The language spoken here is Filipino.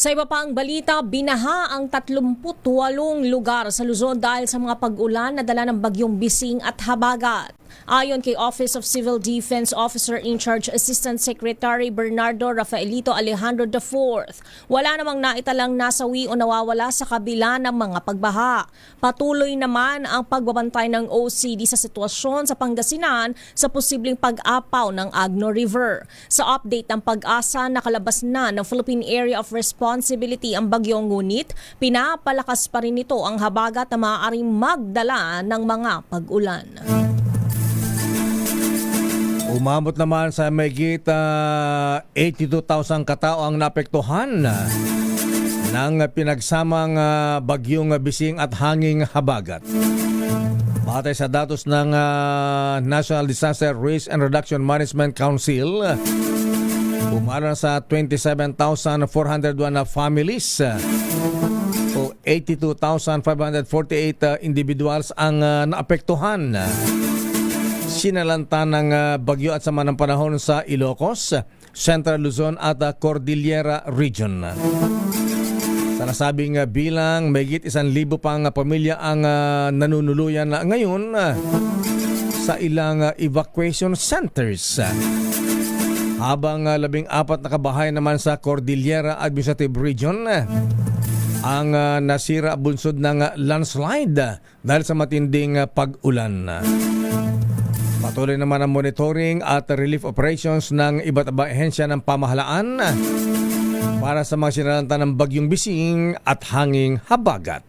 Sa iba pang balita, binaha ang 38 lugar sa Luzon dahil sa mga pag-ulan na dala ng bagyong Bising at Habagat. Ayon kay Office of Civil Defense Officer in Charge Assistant Secretary Bernardo Rafaelito Alejandro IV, wala namang naitalang nasawi o nawawala sa kabila ng mga pagbaha. Patuloy naman ang pagbabantay ng OCD sa sitwasyon sa Pangasinan sa posibleng pag-apaw ng Agno River. Sa update ng pag-asa, nakalabas na ng Philippine Area of Responsibility ang bagyong ngunit pinapalakas pa rin ito ang habagat na maaaring magdala ng mga pag-ulan. Umabot naman sa mayigit ah, 82,000 katao ang napektuhan ng pinagsamang ah, bagyong bising at hanging habagat. Batay sa datos ng ah, National Disaster Risk and Reduction Management Council, umara sa 27,401 na families ah, o 82,548 ah, individuals ang ah, naapektuhan sinalanta ng ah, bagyo at sama ng panahon sa Ilocos, Central Luzon at ah, Cordillera Region. Sa nasabing ah, bilang, mayigit isang libo pang pamilya ang ah, nanunuluyan na ngayon sa ilang evacuation centers. Habang ah, labing apat na kabahay naman sa Cordillera Administrative Region, ang nasira bunsod ng landslide ah, dahil sa matinding pag-ulan. Patuloy naman ang monitoring at relief operations ng iba't ibang ahensya ng pamahalaan para sa mga sinalanta ng bagyong bising at hanging habagat.